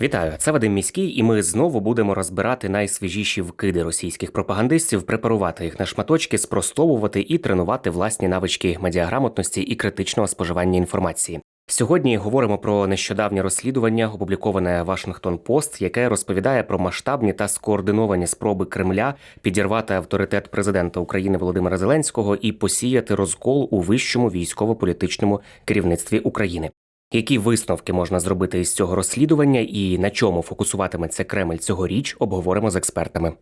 Вітаю, це Вадим Міський, і ми знову будемо розбирати найсвіжіші вкиди російських пропагандистів, препарувати їх на шматочки, спростовувати і тренувати власні навички медіаграмотності і критичного споживання інформації. Сьогодні говоримо про нещодавнє розслідування, опубліковане Вашингтон Пост, яке розповідає про масштабні та скоординовані спроби Кремля підірвати авторитет президента України Володимира Зеленського і посіяти розкол у вищому військово-політичному керівництві України. Які висновки можна зробити із цього розслідування і на чому фокусуватиметься Кремль цьогоріч, обговоримо з експертами.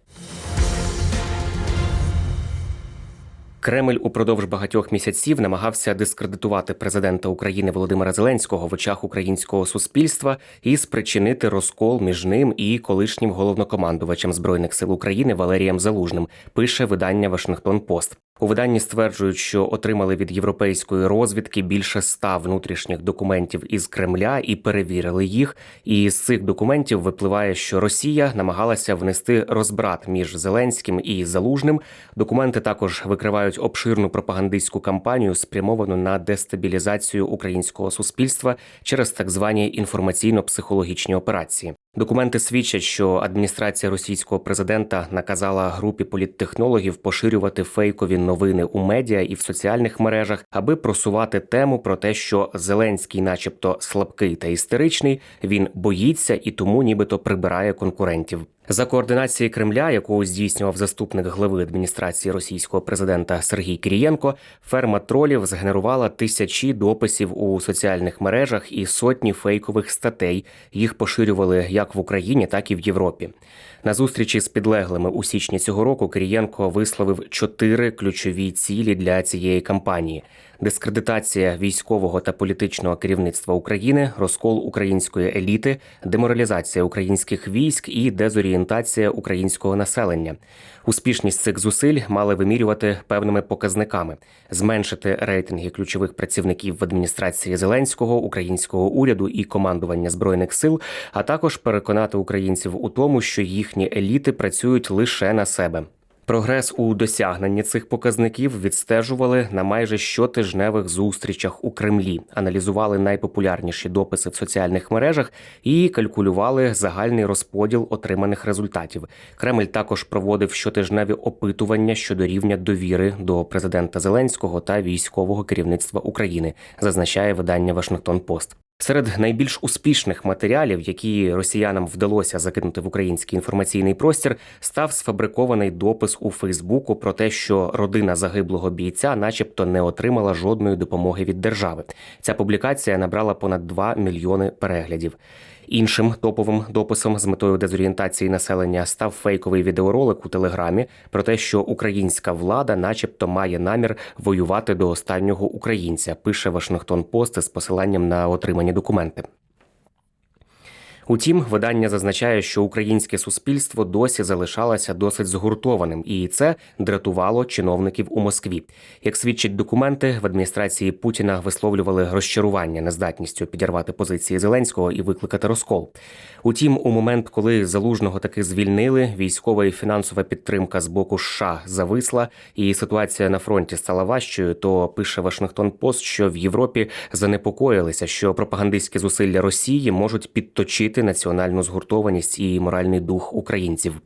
Кремль упродовж багатьох місяців намагався дискредитувати президента України Володимира Зеленського в очах українського суспільства і спричинити розкол між ним і колишнім головнокомандувачем збройних сил України Валерієм Залужним. Пише видання Вашингтон Пост. У виданні стверджують, що отримали від європейської розвідки більше ста внутрішніх документів із Кремля і перевірили їх. І з цих документів випливає, що Росія намагалася внести розбрат між Зеленським і Залужним. Документи також викривають обширну пропагандистську кампанію, спрямовану на дестабілізацію українського суспільства через так звані інформаційно-психологічні операції. Документи свідчать, що адміністрація російського президента наказала групі політтехнологів поширювати фейкові новини у медіа і в соціальних мережах, аби просувати тему про те, що Зеленський, начебто, слабкий та істеричний, він боїться і тому, нібито, прибирає конкурентів. За координації Кремля, яку здійснював заступник глави адміністрації російського президента Сергій Кірієнко, ферма тролів згенерувала тисячі дописів у соціальних мережах і сотні фейкових статей. Їх поширювали як в Україні, так і в Європі. На зустрічі з підлеглими у січні цього року Кирієнко висловив чотири ключові цілі для цієї кампанії: дискредитація військового та політичного керівництва України, розкол української еліти, деморалізація українських військ і дезорієнтація українського населення. Успішність цих зусиль мали вимірювати певними показниками: зменшити рейтинги ключових працівників в адміністрації Зеленського, українського уряду і командування збройних сил, а також переконати українців у тому, що їхні еліти працюють лише на себе. Прогрес у досягненні цих показників відстежували на майже щотижневих зустрічах у Кремлі, аналізували найпопулярніші дописи в соціальних мережах і калькулювали загальний розподіл отриманих результатів. Кремль також проводив щотижневі опитування щодо рівня довіри до президента Зеленського та військового керівництва України, зазначає видання Вашингтон Пост. Серед найбільш успішних матеріалів, які росіянам вдалося закинути в український інформаційний простір, став сфабрикований допис у Фейсбуку про те, що родина загиблого бійця, начебто, не отримала жодної допомоги від держави. Ця публікація набрала понад 2 мільйони переглядів. Іншим топовим дописом з метою дезорієнтації населення став фейковий відеоролик у телеграмі про те, що українська влада, начебто, має намір воювати до останнього українця. Пише Вашингтон Пост з посиланням на отримані документи. Утім, видання зазначає, що українське суспільство досі залишалося досить згуртованим, і це дратувало чиновників у Москві. Як свідчать документи, в адміністрації Путіна висловлювали розчарування нездатністю підірвати позиції Зеленського і викликати розкол. Утім, у момент, коли залужного таки звільнили, військова і фінансова підтримка з боку США зависла, і ситуація на фронті стала важчою. То пише Вашингтон Пост, що в Європі занепокоїлися, що пропагандистські зусилля Росії можуть підточити національну згуртованість і моральний дух українців.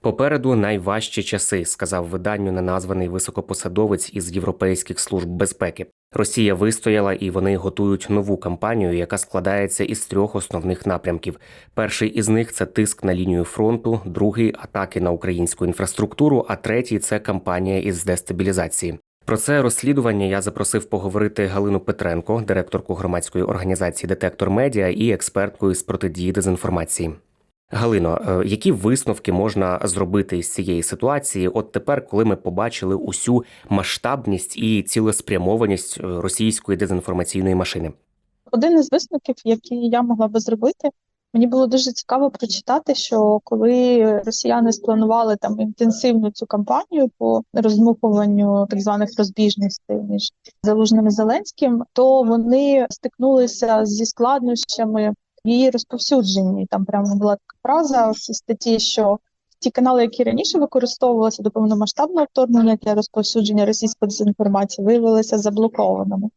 Попереду найважчі часи, сказав виданню неназваний високопосадовець із європейських служб безпеки. Росія вистояла і вони готують нову кампанію, яка складається із трьох основних напрямків. Перший із них це тиск на лінію фронту, другий атаки на українську інфраструктуру, а третій це кампанія із дестабілізації. Про це розслідування я запросив поговорити Галину Петренко, директорку громадської організації Детектор Медіа і експертку з протидії дезінформації. Галино, е, які висновки можна зробити з цієї ситуації? От тепер, коли ми побачили усю масштабність і цілеспрямованість е, російської дезінформаційної машини? Один із висновків, який я могла би зробити, Мені було дуже цікаво прочитати, що коли росіяни спланували там інтенсивну цю кампанію по роздмухуванню так званих розбіжностей між залужним і Зеленським, то вони стикнулися зі складнощами в її розповсюдженні. Там прямо була така фраза в цій статті, що ті канали, які раніше використовувалися до повномасштабного вторгнення для розповсюдження російської дезінформації, виявилися заблокованими.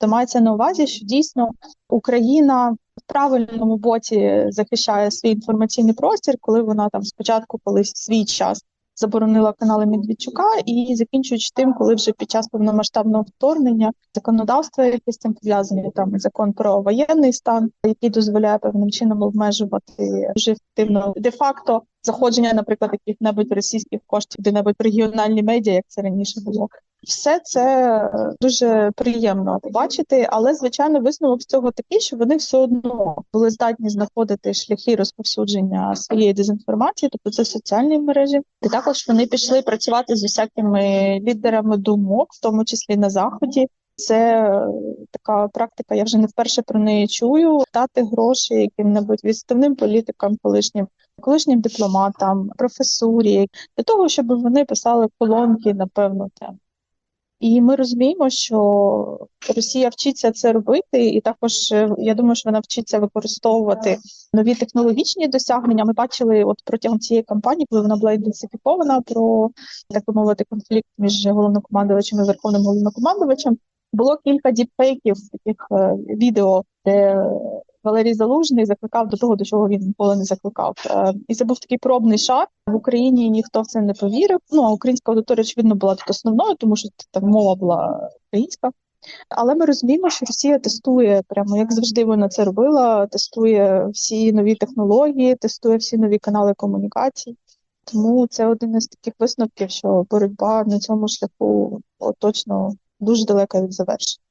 То мається на увазі, що дійсно Україна правильному боці захищає свій інформаційний простір, коли вона там спочатку колись свій час заборонила канали Медведчука, і закінчуючи тим, коли вже під час повномасштабного вторгнення законодавство, яке з цим пов'язані, там закон про воєнний стан, який дозволяє певним чином обмежувати дуже ефективно де-факто заходження, наприклад, яких-небудь російських коштів, де-небудь регіональні медіа, як це раніше було. Все це е, дуже приємно побачити, але звичайно висновок з цього такий, що вони все одно були здатні знаходити шляхи розповсюдження своєї дезінформації, тобто це соціальні мережі. І також вони пішли працювати з усякими лідерами думок, в тому числі на заході. Це е, така практика. Я вже не вперше про неї чую. Дати гроші яким-небудь відставним політикам, колишнім колишнім дипломатам, професурі для того, щоб вони писали колонки на певну тему. І ми розуміємо, що Росія вчиться це робити, і також е, я думаю, що вона вчиться використовувати нові технологічні досягнення. Ми бачили, от протягом цієї кампанії, коли вона була ідентифікована про так би мовити конфлікт між головнокомандувачем і верховним головнокомандувачем. Було кілька діпфейків таких е, відео, де Валерій Залужний закликав до того, до чого він ніколи не закликав. Е, і це був такий пробний шар в Україні. Ніхто в це не повірив. Ну а українська аудиторія очевидно була тут основною, тому що там мова була українська. Але ми розуміємо, що Росія тестує прямо як завжди вона це робила. Тестує всі нові технології, тестує всі нові канали комунікацій. Тому це один із таких висновків, що боротьба на цьому шляху точно дуже далека від завершення.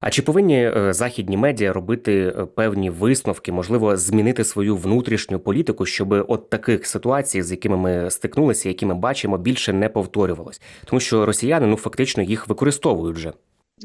А чи повинні е, західні медіа робити е, певні висновки, можливо, змінити свою внутрішню політику, щоб от таких ситуацій, з якими ми стикнулися, які ми бачимо, більше не повторювалось, тому що росіяни ну фактично їх використовують вже.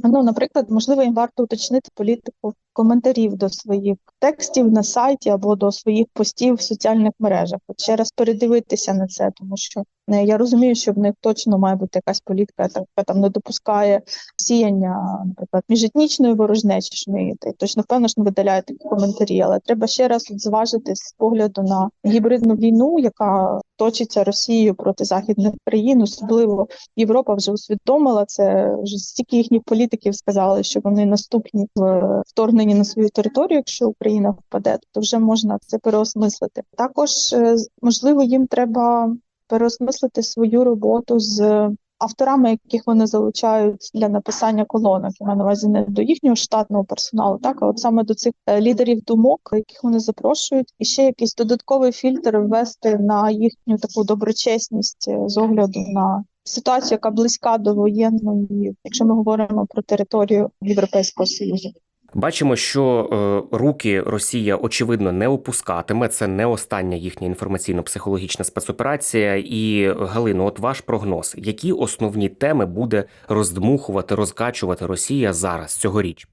Ну, наприклад, можливо, їм варто уточнити політику коментарів до своїх текстів на сайті або до своїх постів в соціальних мережах. От ще раз передивитися на це, тому що е, я розумію, що в них точно має бути якась політика, яка там не допускає сіяння, наприклад, міжетнічної ворожнечі. що вони точно впевнено, що не видаляють такі коментарі, але треба ще раз зважити з погляду на гібридну війну, яка точиться Росією проти західних країн, особливо Європа вже усвідомила це. Вже стільки їхніх політиків сказали, що вони наступні в вторгненні на свою територію, якщо Україна впаде, то вже можна це переосмислити. Також е, можливо їм треба переосмислити свою роботу з. Авторами, яких вони залучають для написання колонок, я маю на увазі не до їхнього штатного персоналу, так а от саме до цих е, лідерів думок, яких вони запрошують, і ще якийсь додатковий фільтр ввести на їхню таку доброчесність е, з огляду на ситуацію, яка близька до воєнної, якщо ми говоримо про територію Європейського союзу. Бачимо, що е, руки Росія очевидно не опускатиме. Це не остання їхня інформаційно-психологічна спецоперація. І Галино, от ваш прогноз, які основні теми буде роздмухувати, розкачувати Росія зараз цьогоріч?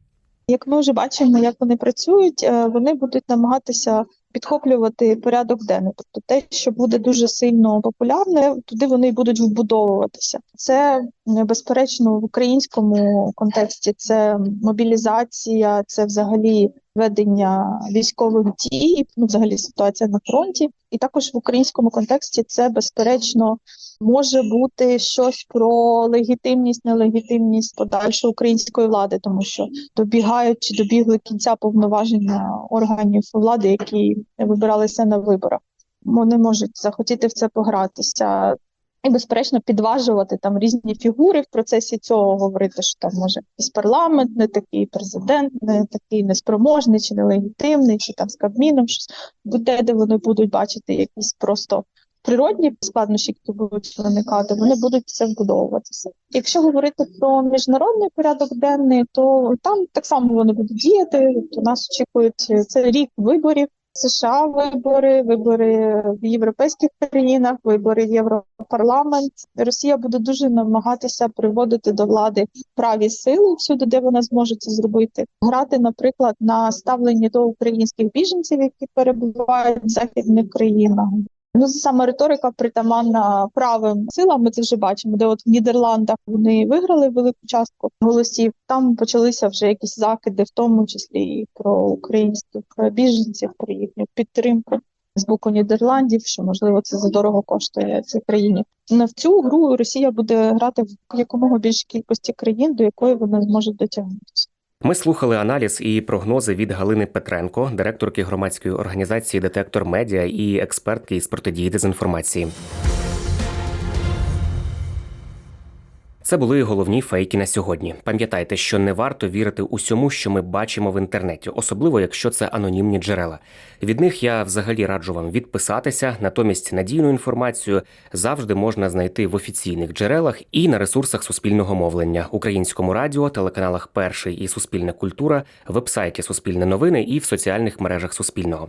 Як ми вже бачимо, як вони працюють, е, вони будуть намагатися підхоплювати порядок денний, тобто те, що буде дуже сильно популярне, туди вони будуть вбудовуватися. Це безперечно в українському контексті це мобілізація, це взагалі ведення військових дій, ну взагалі ситуація на фронті, і також в українському контексті це безперечно може бути щось про легітимність, нелегітимність подальшої української влади, тому що добігають чи добігли кінця повноваження органів влади, які вибиралися на виборах. Вони можуть захотіти в це погратися. І, безперечно, підважувати там різні фігури в процесі цього говорити, що там може якийсь парламент не такий, президент не такий неспроможний чи нелегітимний, чи там з Кабміном щось буде, де вони будуть бачити якісь просто природні складнощі, які будуть виникати, вони будуть це вбудовуватися. Якщо говорити про міжнародний порядок денний, то там так само вони будуть діяти. То нас очікують це рік виборів. США вибори, вибори в європейських країнах, вибори Європарламент. Росія буде дуже намагатися приводити до влади праві сили всюди, де вона зможе це зробити. Грати, наприклад, на ставленні до українських біженців, які перебувають в західних країнах. Ну, саме риторика притаманна правим силам. Ми це вже бачимо. Де от в Нідерландах вони виграли велику частку голосів. Там почалися вже якісь закиди, в тому числі і про українських біженців, про їхню підтримку з боку Нідерландів, що можливо це задорого коштує цій країні. На в цю гру Росія буде грати в якомога більшій кількості країн, до якої вона зможе дотягнутися. Ми слухали аналіз і прогнози від Галини Петренко, директорки громадської організації Детектор Медіа і експертки із протидії дезінформації. Це були головні фейки на сьогодні. Пам'ятайте, що не варто вірити усьому, що ми бачимо в інтернеті, особливо якщо це анонімні джерела. Від них я взагалі раджу вам відписатися. Натомість надійну інформацію завжди можна знайти в офіційних джерелах і на ресурсах суспільного мовлення, українському радіо, телеканалах Перший і Суспільна культура, вебсайті Суспільне новини і в соціальних мережах Суспільного.